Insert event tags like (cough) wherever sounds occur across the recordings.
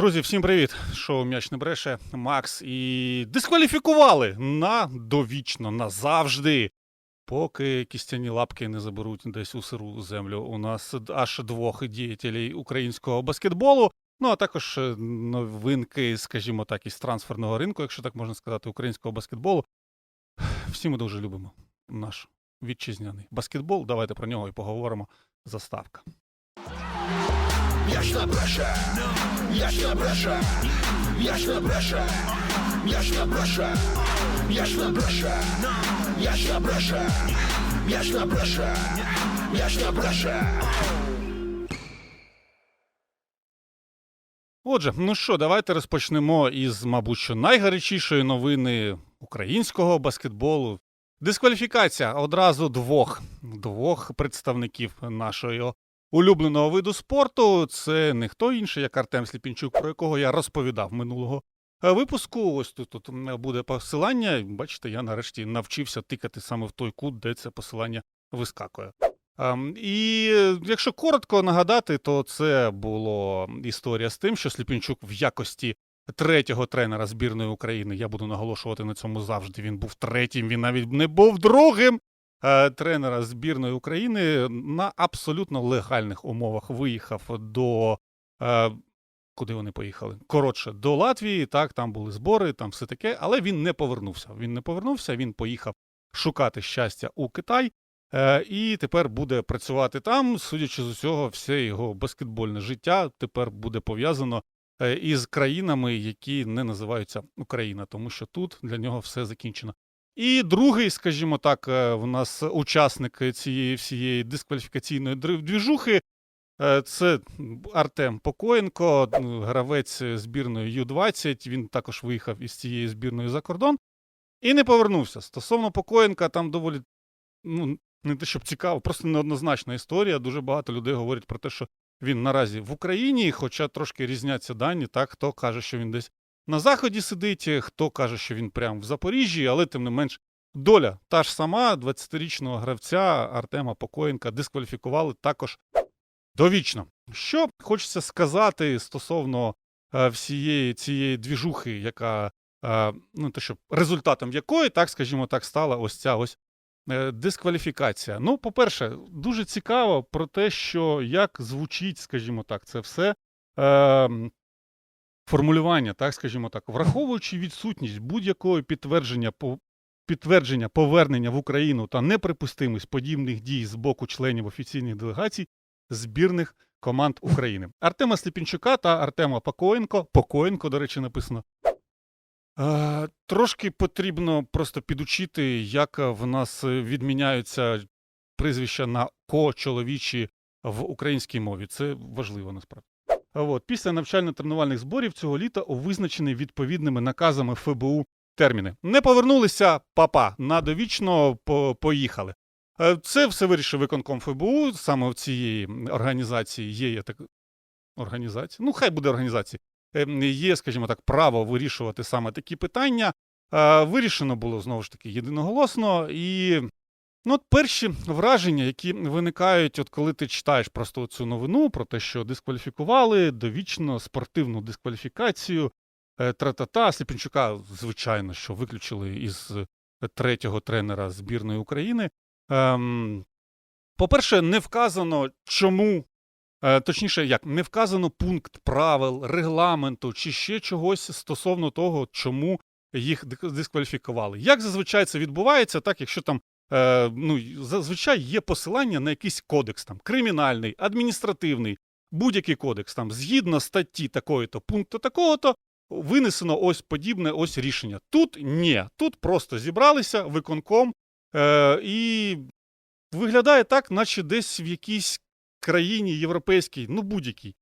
Друзі, всім привіт! Шоу М'яч не бреше, Макс і дискваліфікували на довічно, назавжди. Поки кістяні лапки не заберуть десь у сиру землю. У нас аж двох діятелів українського баскетболу. Ну а також е, новинки, скажімо так, із трансферного ринку, якщо так можна сказати, українського баскетболу. Всі ми дуже любимо наш вітчизняний баскетбол. Давайте про нього і поговоримо. Заставка. Бреше, м'яч не бреше, м'яч не бреше, м'яч не бреше, м'яч не бреше, м'яч не бреше. Отже, ну що, давайте розпочнемо із, мабуть, що найгарячішої новини українського баскетболу. Дискваліфікація одразу двох, двох представників нашого улюбленого виду спорту. Це не хто інший, як Артем Сліпінчук, про якого я розповідав минулого випуску. Ось тут, тут буде посилання. Бачите, я нарешті навчився тикати саме в той кут, де це посилання вискакує. Ем, І якщо коротко нагадати, то це була історія з тим, що Сліпінчук в якості третього тренера збірної України, я буду наголошувати на цьому завжди. Він був третім, він навіть не був другим. Е, Тренера збірної України на абсолютно легальних умовах виїхав до. е, Куди вони поїхали? Коротше, до Латвії, так, там були збори, там все таке, але він не повернувся. Він не повернувся, він поїхав шукати щастя у Китай. Е, і тепер буде працювати там. Судячи з усього, все його баскетбольне життя тепер буде пов'язано е, із країнами, які не називаються Україна, тому що тут для нього все закінчено. І другий, скажімо так, е, в нас учасник цієї всієї дискваліфікаційної двіжухи. е, Це Артем Покоєнко, гравець збірної Ю-20. Він також виїхав із цієї збірної за кордон і не повернувся. Стосовно Покоєнка, там доволі ну, не те, щоб цікаво, просто неоднозначна історія. Дуже багато людей говорять про те, що він наразі в Україні, хоча трошки різняться дані. Так, хто каже, що він десь на заході сидить, хто каже, що він прямо в Запоріжжі, але тим не менш. Доля та ж сама 20-річного гравця Артема Покоєнка дискваліфікували також довічно. Що хочеться сказати стосовно е, всієї цієї двіжухи, яка е, ну те, що результатом якої, так скажімо так, стала ось ця ось Е, Дискваліфікація. Ну, по-перше, дуже цікаво про те, що як звучить, скажімо так, це все е, формулювання, так скажімо так, враховуючи відсутність будь-якого підтвердження підтвердження повернення в Україну та неприпустимість подібних дій з боку членів офіційних делегацій збірних команд України. Артема Сліпінчука та Артема Покоєнко. Покоєнко, до речі, написано. Е, Трошки потрібно просто підучити, як е, в нас е, відміняються прізвища на ко-чоловічі в українській мові. Це важливо насправді. От, після навчально-тренувальних зборів цього літа у визначені відповідними наказами ФБУ терміни. Не повернулися, папа, на довічно по- поїхали. Е, Це все вирішив виконком ФБУ, саме в цієї організації є, є так, організація. Ну, хай буде організація. Ем, Є, скажімо так, право вирішувати саме такі питання. Е, Вирішено було знову ж таки єдиноголосно. І ну, от перші враження, які виникають, от коли ти читаєш просто цю новину про те, що дискваліфікували довічно спортивну дискваліфікацію. е, Тра-та-та, Сліпінчука, звичайно, що виключили із третього тренера збірної України. Ем, По-перше, не вказано, чому Е, Точніше, як не вказано пункт правил, регламенту чи ще чогось стосовно того, чому їх дискваліфікували. Як зазвичай це відбувається, так якщо там е, ну, зазвичай є посилання на якийсь кодекс, там кримінальний, адміністративний, будь-який кодекс, там згідно статті такої-то, пункту такого-то, винесено ось подібне ось рішення. Тут ні, тут просто зібралися виконком е, і виглядає так, наче десь в якійсь країні європейській, ну будь-якій.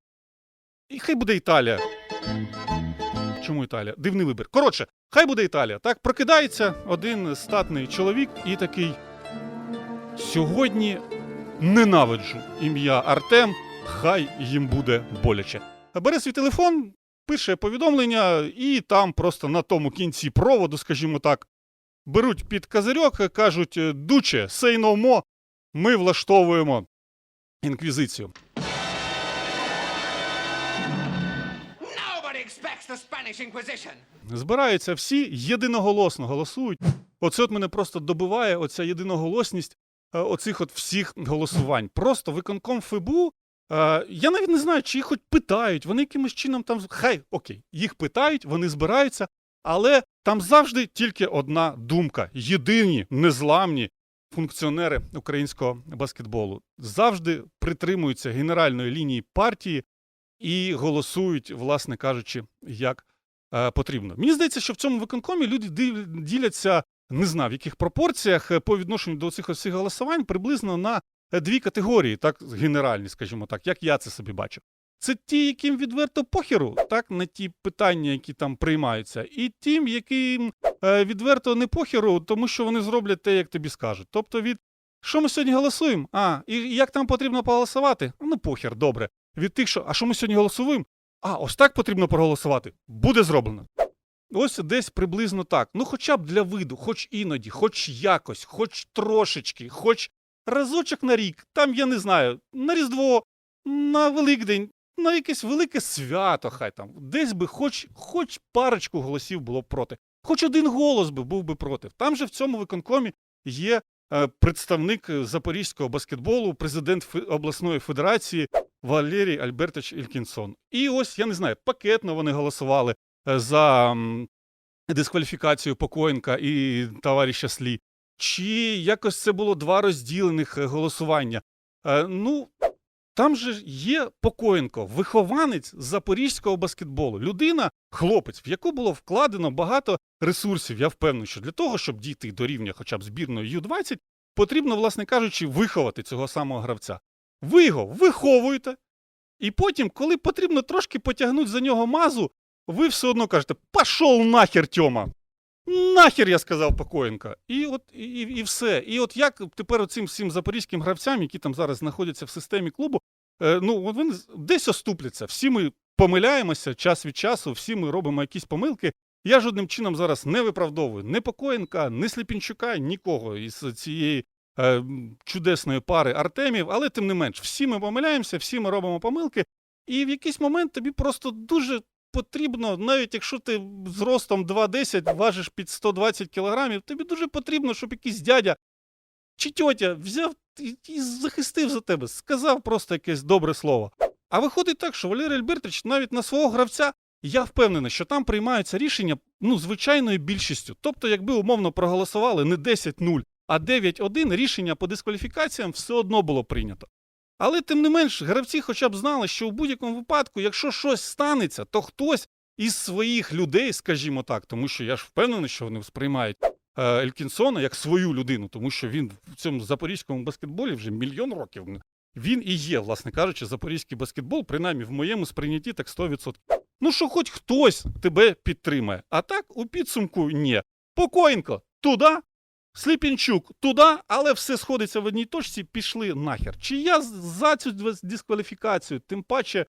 І хай буде Італія. Чому Італія? Дивний вибір. Коротше, хай буде Італія. Так, прокидається один статний чоловік і такий. Сьогодні ненавиджу ім'я Артем, хай їм буде боляче. Бере свій телефон, пише повідомлення, і там просто на тому кінці проводу, скажімо так, беруть під козирьок, кажуть: Дуче, no ми влаштовуємо інквізицію. The Spanish? Збираються всі єдиноголосно голосують. Оце от мене просто добиває оця єдиноголосність е, оцих от всіх голосувань. Просто виконком ФИБУ. е, Я навіть не знаю, чи їх хоч питають. Вони якимось чином там. Хай окей, їх питають, вони збираються, але там завжди тільки одна думка: єдині, незламні функціонери українського баскетболу завжди притримуються генеральної лінії партії і голосують, власне кажучи, як е, потрібно. Мені здається, що в цьому виконкомі люди діляться, не знаю, в яких пропорціях е, по відношенню до цих всіх голосувань приблизно на е, дві категорії, так генеральні, скажімо так, як я це собі бачу. Це ті, яким відверто похеру, так, на ті питання, які там приймаються, і тим, яким е, відверто не похеру, тому що вони зроблять те, як тобі скажуть. Тобто від що ми сьогодні голосуємо? А, і як там потрібно проголосувати? Ну, похер, добре. Від тих, що, а що ми сьогодні голосуємо? А, ось так потрібно проголосувати. Буде зроблено. Ось десь приблизно так. Ну, хоча б для виду, хоч іноді, хоч якось, хоч трошечки, хоч разочок на рік, там, я не знаю, на Різдво, на Великдень, на якесь велике свято, хай там. Десь би хоч, хоч парочку голосів було б проти. Хоч один голос би був би проти. Там же в цьому виконкомі є е, представник е, запорізького баскетболу, президент обласної федерації Валерій Альбертович Ількінсон. І ось я не знаю, пакетно вони голосували е, за дискваліфікацію Покоєнка і товариша Слі. Чи якось це було два розділених е, голосування? Е, ну, там же є Покоєнко, вихованець запорізького баскетболу. Людина, хлопець, в яку було вкладено багато ресурсів. Я впевнений, що для того, щоб дійти до рівня хоча б збірної Ю-20, потрібно, власне кажучи, виховати цього самого гравця. Ви його виховуєте, і потім, коли потрібно трошки потягнути за нього мазу, ви все одно кажете: пішов нахер, Тьома! Нахер, я сказав Покоєнка. І от і, і, все. І от як тепер оцим всім запорізьким гравцям, які там зараз знаходяться в системі клубу, е, ну вони десь оступляться. Всі ми помиляємося час від часу, всі ми робимо якісь помилки. Я жодним чином зараз не виправдовую ні Покоєнка, ні Сліпінчука, нікого із цієї е, чудесної пари Артемів, але тим не менш, всі ми помиляємося, всі ми робимо помилки, і в якийсь момент тобі просто дуже потрібно, навіть якщо ти з ростом 2,10 важиш під 120 кілограмів, тобі дуже потрібно, щоб якийсь дядя чи тьотя взяв і, захистив за тебе, сказав просто якесь добре слово. А виходить так, що Валерій Альбертович навіть на свого гравця, я впевнений, що там приймаються рішення ну, звичайною більшістю. Тобто, якби умовно проголосували не 10-0, а 9-1, рішення по дискваліфікаціям все одно було прийнято. Але тим не менш, гравці хоча б знали, що в будь-якому випадку, якщо щось станеться, то хтось із своїх людей, скажімо так, тому що я ж впевнений, що вони сприймають е, Елькінсона як свою людину, тому що він в цьому запорізькому баскетболі вже мільйон років. Він і є, власне кажучи, запорізький баскетбол, принаймні в моєму сприйнятті так 100%. Ну, що хоч хтось тебе підтримає. А так, у підсумку ні. Покоєнко туди, Сліпінчук туди, але все сходиться в одній точці, пішли нахер. Чи я за цю дискваліфікацію, тим паче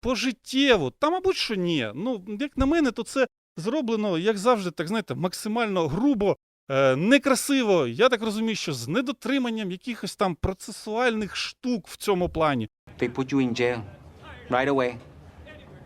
пожиттєво? Та, мабуть, що ні. Ну, як на мене, то це зроблено, як завжди, так знаєте, максимально грубо, е, некрасиво. Я так розумію, що з недотриманням якихось там процесуальних штук в цьому плані. they put you in jail right away.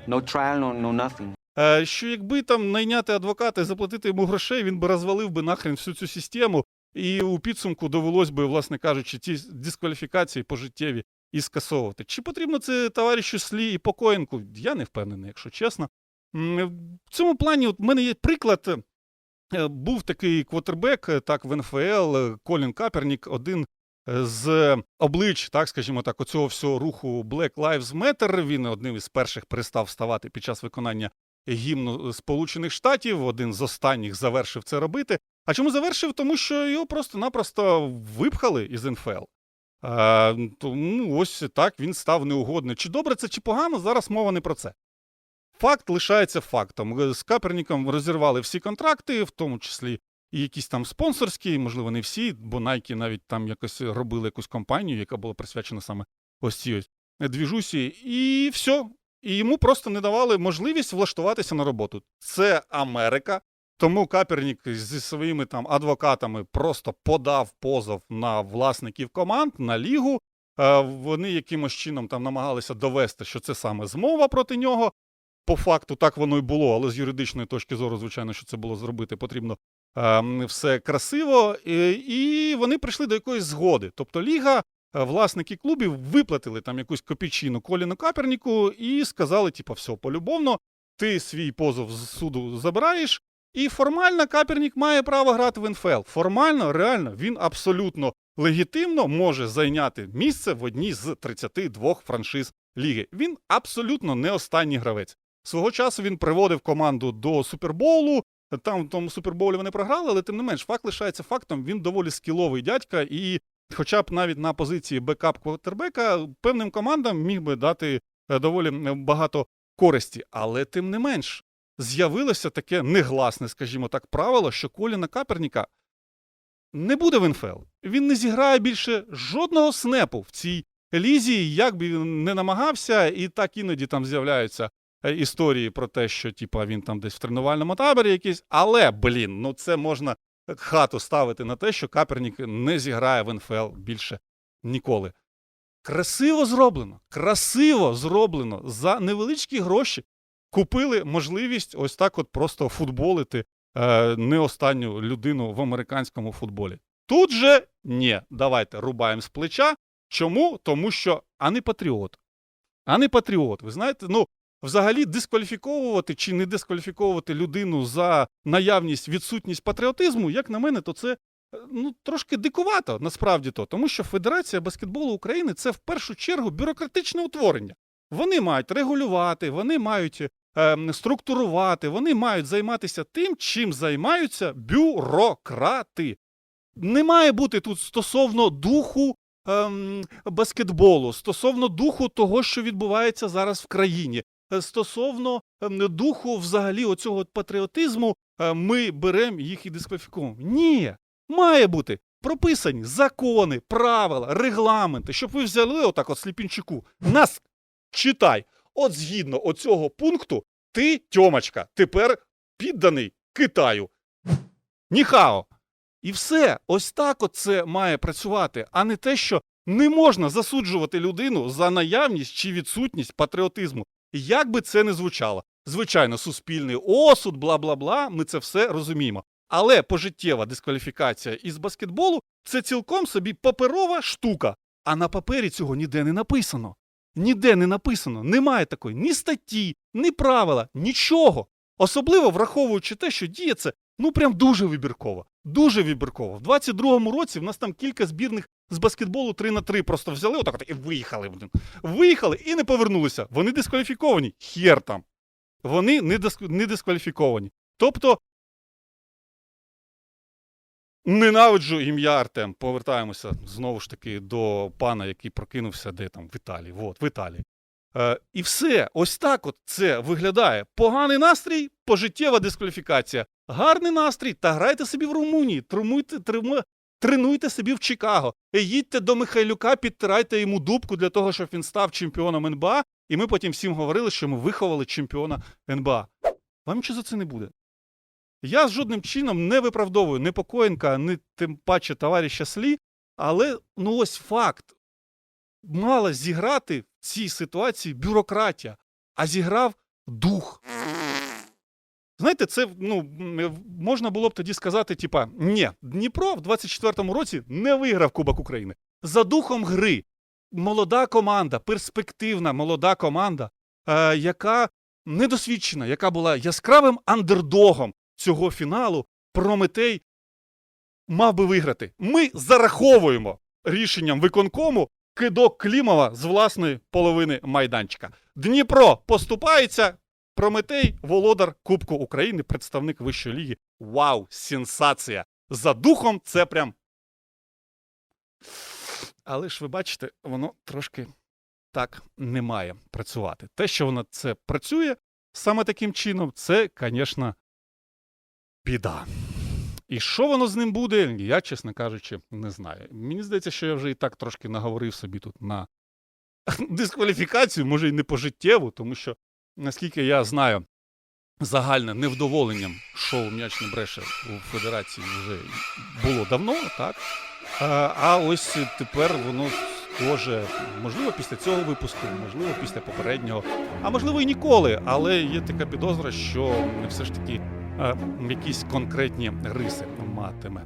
No trial, no, no nothing. Е, що якби там найняти адвоката і заплатити йому грошей, він би розвалив би нахрен всю цю систему, і у підсумку довелось би, власне кажучи, ті дискваліфікації пожиттєві і скасовувати. Чи потрібно це товаришу Слі і Покоєнку? Я не впевнений, якщо чесно. В цьому плані, от в мене є приклад. Е, Був такий квотербек, е, так, в НФЛ, е, Колін Капернік, один е, з облич, так скажімо так, оцього всього руху Black Lives Matter. Він одним із перших перестав вставати під час виконання гімну Сполучених Штатів. Один з останніх завершив це робити. А чому завершив? Тому що його просто-напросто випхали із НФЛ. А, тому ось так він став неугодний. Чи добре це, чи погано, зараз мова не про це. Факт лишається фактом. Е, З Каперніком розірвали всі контракти, в тому числі і якісь там спонсорські, можливо, не всі, бо Nike навіть там якось робили якусь компанію, яка була присвячена саме ось цій ось двіжусі. І все. І йому просто не давали можливість влаштуватися на роботу. Це Америка. Тому Капернік зі своїми там адвокатами просто подав позов на власників команд, на лігу. Е, Вони якимось чином там намагалися довести, що це саме змова проти нього. по факту так воно і було, але з юридичної точки зору, звичайно, що це було зробити, потрібно е, все красиво. І, вони прийшли до якоїсь згоди. Тобто Ліга, власники клубів виплатили там якусь копійчину Коліну Каперніку і сказали: типу, все, полюбовно, ти свій позов з суду забираєш. І формально Капернік має право грати в НФЛ. Формально, реально, він абсолютно легітимно може зайняти місце в одній з 32 франшиз ліги. Він абсолютно не останній гравець. Свого часу він приводив команду до Супербоулу. Там в тому Супербоулі вони програли, але тим не менш, факт лишається фактом. Він доволі скіловий дядька, і хоча б навіть на позиції бекап квотербека певним командам міг би дати е, доволі е, багато користі. Але тим не менш, з'явилося таке негласне, скажімо так, правило, що Коліна Каперніка не буде в НФЛ. Він не зіграє більше жодного снепу в цій лізі, як би він не намагався, і так іноді там з'являються е, історії про те, що типа він там десь в тренувальному таборі якийсь. Але, блін, ну це можна хату ставити на те, що Капернік не зіграє в НФЛ більше ніколи. Красиво зроблено, красиво зроблено за невеличкі гроші. Купили можливість ось так от просто футболити е, не останню людину в американському футболі. Тут же ні, давайте рубаємо з плеча. Чому? Тому що а не патріот. А не патріот. Ви знаєте, ну взагалі дискваліфіковувати чи не дискваліфіковувати людину за наявність, відсутність патріотизму, як на мене, то це е, ну, трошки дикувато, насправді то. Тому що Федерація баскетболу України це в першу чергу бюрократичне утворення. Вони мають регулювати, вони мають е, структурувати, вони мають займатися тим, чим займаються бюрократи. Не має бути тут стосовно духу ем, баскетболу, стосовно духу того, що відбувається зараз в країні, стосовно ем, духу взагалі оцього патріотизму, е, ми беремо їх і дискваліфікуємо. Ні, має бути прописані закони, правила, регламенти, щоб ви взяли отак от сліпінчику. Нас читай. От згідно оцього пункту, ти, Тьомочка, тепер підданий Китаю. Ніхао. І все, ось так от це має працювати, а не те, що не можна засуджувати людину за наявність чи відсутність патріотизму. Як би це не звучало. Звичайно, суспільний осуд, бла бла бла, ми це все розуміємо. Але пожиттєва дискваліфікація із баскетболу це цілком собі паперова штука. А на папері цього ніде не написано. Ніде не написано, немає такої ні статті, ні правила, нічого. Особливо враховуючи те, що діє це ну прям дуже вибірково. Дуже вибірково. В 22-му році в нас там кілька збірних з баскетболу 3 на 3 просто взяли отак от і виїхали. Виїхали і не повернулися. Вони дискваліфіковані. Хер там. Вони не, диск... не дискваліфіковані. Тобто. Ненавиджу ім'я Артем. Повертаємося знову ж таки до пана, який прокинувся де там в Італії. От, в Італії. Е, і все, ось так от це виглядає. Поганий настрій, пожиттєва дискваліфікація. Гарний настрій, та грайте собі в Румунії, тренуйте, тренуйте собі в Чикаго. Їдьте до Михайлюка, підтирайте йому дубку для того, щоб він став чемпіоном НБА. І ми потім всім говорили, що ми виховали чемпіона НБА. Вам нічого за це не буде. Я жодним чином не виправдовую ні Покоєнка, ні тим паче товариша Слі, але ну ось факт. Мала зіграти в цій ситуації бюрократія, а зіграв дух. Знаєте, це ну, можна було б тоді сказати: типа, ні, Дніпро в 24-му році не виграв Кубок України. За духом гри. Молода команда, перспективна молода команда, е, яка недосвідчена, яка була яскравим андердогом цього фіналу, Прометей мав би виграти. Ми зараховуємо рішенням виконкому кидок Клімова з власної половини майданчика. Дніпро поступається. Прометей, володар Кубку України, представник Вищої ліги. Вау, сенсація! За духом це прям. Але ж ви бачите, воно трошки так не має працювати. Те, що воно це працює саме таким чином, це, звісно, біда. І що воно з ним буде, я, чесно кажучи, не знаю. Мені здається, що я вже і так трошки наговорив собі тут на (laughs) дискваліфікацію, може, і не пожиттєву, тому що, наскільки я знаю, загальне невдоволенням шоу м'яч не бреше у Федерації вже було давно, так? А, ось тепер воно схоже. Можливо, після цього випуску, можливо, після попереднього, а можливо і ніколи. Але є така підозра, що все ж таки якісь конкретні риси матиме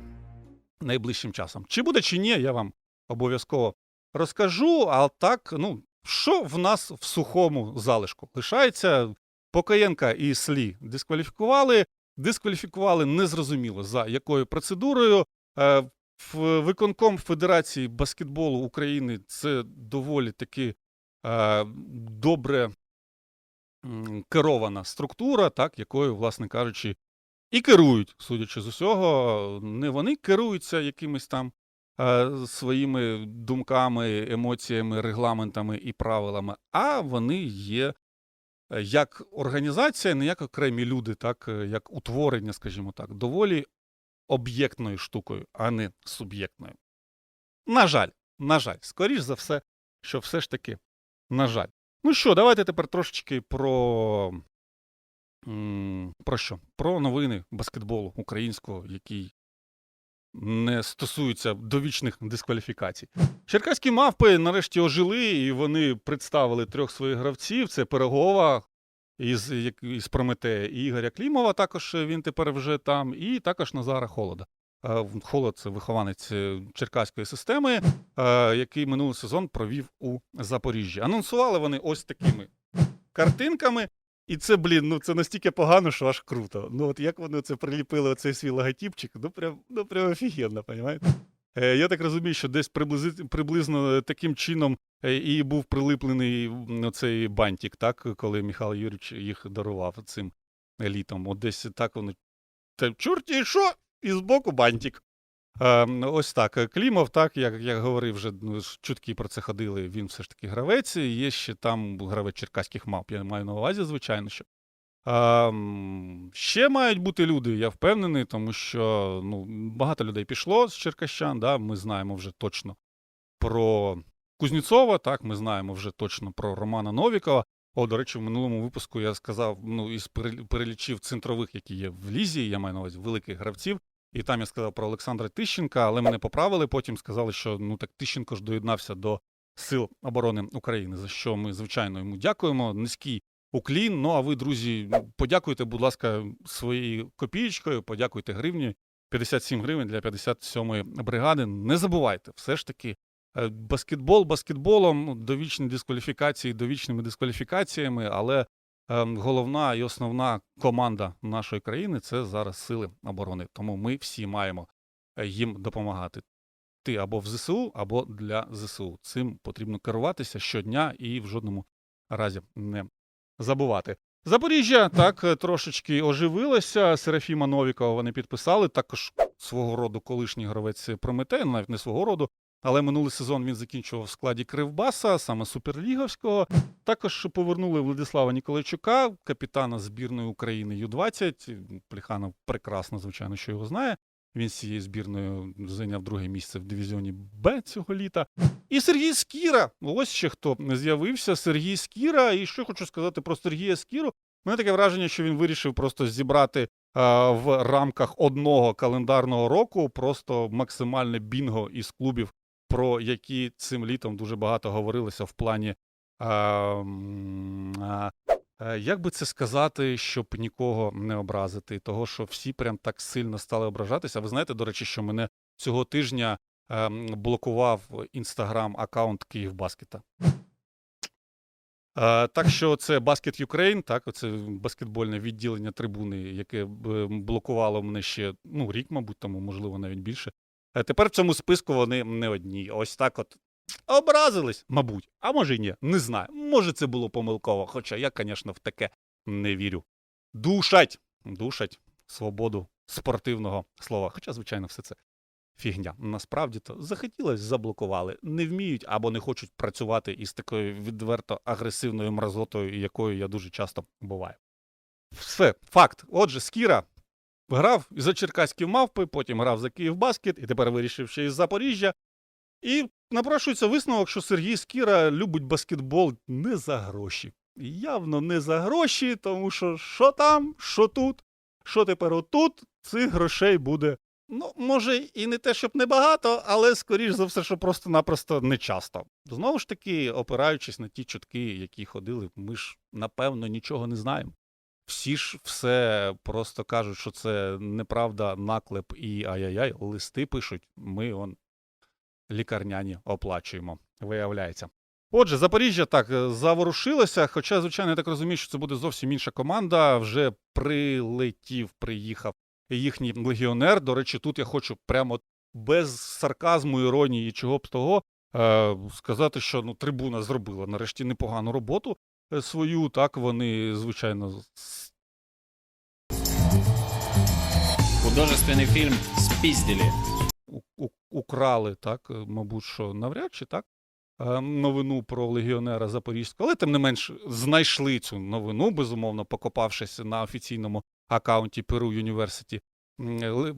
найближчим часом. Чи буде, чи ні, я вам обов'язково розкажу. А так, ну, що в нас в сухому залишку? Лишається Покаєнка і Слі дискваліфікували. Дискваліфікували незрозуміло за якою процедурою. Е, В виконком Федерації баскетболу України це доволі таки е, добре керована структура, так, якою, власне кажучи, і керують, судячи з усього, не вони керуються якимись там е, своїми думками, емоціями, регламентами і правилами, а вони є е, як організація, не як окремі люди, так, е, як утворення, скажімо так, доволі об'єктною штукою, а не суб'єктною. На жаль, на жаль, скоріш за все, що все ж таки, на жаль. Ну що, давайте тепер трошечки про. Про що? Про новини баскетболу українського, який не стосуються довічних дискваліфікацій. Черкаські мавпи нарешті ожили, і вони представили трьох своїх гравців: це Пирогова із, із Прометея і Ігоря Клімова. Також він тепер вже там, і також Назара Холода. Е, Холод це вихованець е, черкаської системи, е, який минулий сезон провів у Запоріжжі. Анонсували вони ось такими картинками. І це, блін, ну це настільки погано, що аж круто. Ну от як вони це приліпили, оцей свій логотипчик, ну прям, ну прям офігенно, понімаєте? Е, я так розумію, що десь приблизи, приблизно таким чином е, і був прилиплений м, оцей бантик, так, коли Михайло Юрійович їх дарував цим елітам. От десь так вони. Та чорті, і що? І збоку бантик. Е, ось так. е, Клімов, так, як я говорив, вже ну, чутки про це ходили. Він все ж таки гравець. Є ще там гравець черкаських мап. Я маю на увазі, звичайно, що. А, ще мають бути люди, я впевнений, тому що ну, багато людей пішло з Черкащан. Да? Ми знаємо вже точно про Кузнєцова, так, ми знаємо вже точно про Романа Новікова. О, до речі, в минулому випуску я сказав, ну, із перелічив центрових, які є в Лізі, я маю на увазі великих гравців. І там я сказав про Олександра Тищенка, але мене поправили. Потім сказали, що ну так Тищенко ж доєднався до Сил оборони України, за що ми, звичайно, йому дякуємо. Низький уклін. Ну а ви, друзі, подякуйте, будь ласка, своєю копієчкою, подякуйте гривні. 57 гривень для 57-ї бригади. Не забувайте, все ж таки, е, баскетбол баскетболом, ну, довічні дискваліфікації довічними дискваліфікаціями, але головна і основна команда нашої країни це зараз сили оборони. Тому ми всі маємо е, їм допомагати. Ти або в ЗСУ, або для ЗСУ. Цим потрібно керуватися щодня і в жодному разі не забувати. Запоріжжя так е, трошечки оживилося. Серафіма Новікова вони підписали. Також свого роду колишній гравець Прометей, навіть не свого роду. Але минулий сезон він закінчував в складі Кривбаса, саме суперліговського. Також повернули Владислава Ніколайчука, капітана збірної України Ю-20. Плеханов прекрасно, звичайно, що його знає. Він з цією збірною зайняв друге місце в дивізіоні Б цього літа. І Сергій Скіра. Ось ще хто з'явився. Сергій Скіра. І що хочу сказати про Сергія Скіру. У мене таке враження, що він вирішив просто зібрати а, в рамках одного календарного року просто максимальне бінго із клубів, про які цим літом дуже багато говорилося в плані. Е, Як би це сказати, щоб нікого не образити, того, що всі прям так сильно стали ображатися. Ви знаєте, до речі, що мене цього тижня ем, блокував інстаграм аккаунт Київбаскета. Е, так що це Баскет Юкрейн, так, оце баскетбольне відділення трибуни, яке блокувало мене ще ну, рік, мабуть, тому, можливо, навіть більше. Е, тепер в цьому списку вони не одні. Ось так от Образились, мабуть, а може й ні, не знаю. Може, це було помилково, хоча я, звісно, в таке не вірю. Душать, душать свободу спортивного слова. Хоча, звичайно, все це фігня. Насправді то захотілось, заблокували. Не вміють або не хочуть працювати із такою відверто агресивною мразотою, якою я дуже часто буваю. Все, факт. Отже, Скіра грав за черкаські мавпи, потім грав за Київбаскет, і тепер вирішив ще із Запоріжжя. І напрошується висновок, що Сергій Скіра любить баскетбол не за гроші. Явно не за гроші, тому що що там, що тут, що тепер отут, цих грошей буде Ну, може, і не те, щоб небагато, але скоріш за все, що просто-напросто не часто. Знову ж таки, опираючись на ті чутки, які ходили, ми ж напевно нічого не знаємо. Всі ж все просто кажуть, що це неправда, наклеп і ай-яй-яй, листи пишуть. Ми он лікарняні оплачуємо, виявляється. Отже, Запоріжжя так е, заворушилося, хоча, звичайно, я так розумію, що це буде зовсім інша команда. Вже прилетів, приїхав їхній легіонер. До речі, тут я хочу прямо без сарказму, іронії і чого б того е, сказати, що ну, трибуна зробила нарешті непогану роботу свою. Так вони, звичайно, с- Художественный фильм «Спиздили». у- украли, так, мабуть, що навряд чи так. е, Новину про легіонера Запорізького, але тим не менш знайшли цю новину, безумовно, покопавшись на офіційному акаунті Перу Юніверситі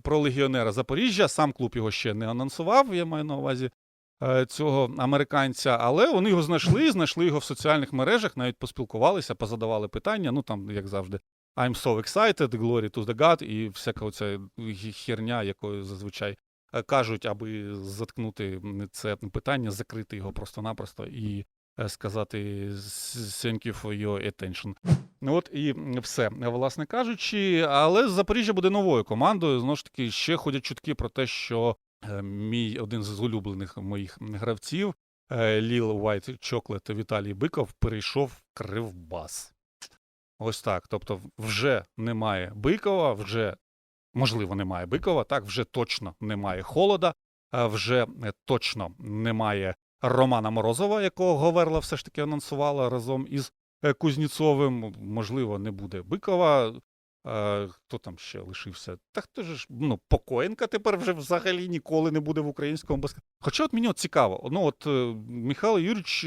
про легіонера Запоріжжя. Сам клуб його ще не анонсував, я маю на увазі цього американця, але вони його знайшли, знайшли його в соціальних мережах, навіть поспілкувалися, позадавали питання. Ну там, як завжди, I'm so excited, glory to the God, і всяка оця херня, якою зазвичай е, кажуть, аби заткнути це питання, закрити його просто-напросто і е, сказати «С- thank you for your attention. Ну От і все, власне кажучи, але Запоріжжя буде новою командою. Знову ж таки, ще ходять чутки про те, що е, мій один з улюблених моїх гравців, е, Ліл White Chocolate Віталій Биков, перейшов в Кривбас. Ось так. Тобто, вже немає Бикова, вже можливо, немає Бикова, так, вже точно немає холода, вже е, точно немає Романа Морозова, якого Говерла все ж таки анонсувала разом із е, Кузніцовим. Можливо, не буде Бикова. Е, Хто там ще лишився? Та хто ж ну, Покоєнка тепер вже взагалі ніколи не буде в українському баскетболі. Хоча от мені от цікаво, ну от е, Михайло Юрійович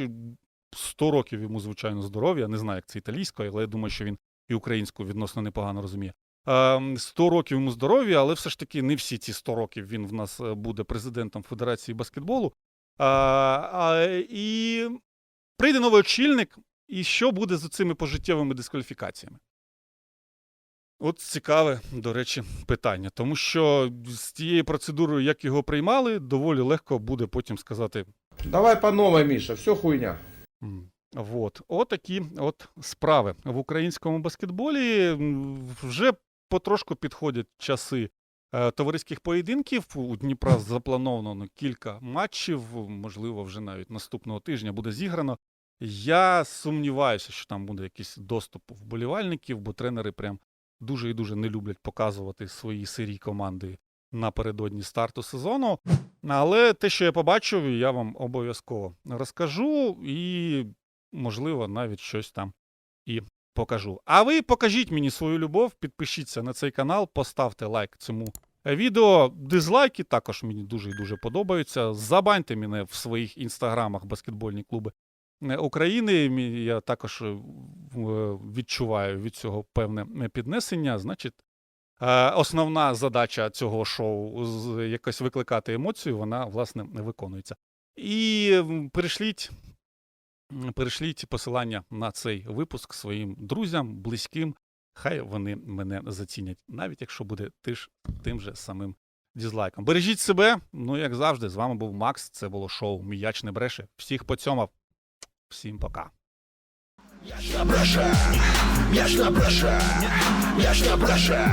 100 років йому, звичайно, здоров'я. Не знаю, як це італійською, але я думаю, що він і українську відносно непогано розуміє. Ем, 100 років йому здоров'я, але все ж таки не всі ці 100 років він в нас е, буде президентом Федерації баскетболу. А, а, і прийде новий очільник, і що буде з цими пожиттєвими дискваліфікаціями? От цікаве, до речі, питання. Тому що з тією процедурою, як його приймали, доволі легко буде потім сказати: Давай по новой, Миша, все хуйня. М, Вот. Отакі от справи в українському баскетболі. Вже потрошку підходять часи е, товариських поєдинків. У Дніпра заплановано кілька матчів, можливо, вже навіть наступного тижня буде зіграно. Я сумніваюся, що там буде якийсь доступ вболівальників, бо тренери прям дуже і дуже не люблять показувати свої сирі команди напередодні старту сезону. Але те, що я побачив, я вам обов'язково розкажу і, можливо, навіть щось там і покажу. А ви покажіть мені свою любов, підпишіться на цей канал, поставте лайк цьому відео. Дизлайки також мені дуже і дуже подобаються. Забаньте мене в своїх інстаграмах баскетбольні клуби України. Я також е, відчуваю від цього певне е, піднесення. Значить, Е, Основна задача цього шоу якось викликати емоцію, вона, власне, не виконується. І м, перешліть, перешліть посилання на цей випуск своїм друзям, близьким. Хай вони мене зацінять, навіть якщо буде тиш, тим же самим дізлайком. Бережіть себе. Ну, як завжди, з вами був Макс. Це було шоу Міяч не бреше. Всіх поцьомав. Всім пока. М'яч на бреше, ж на бреше, ж на бреше.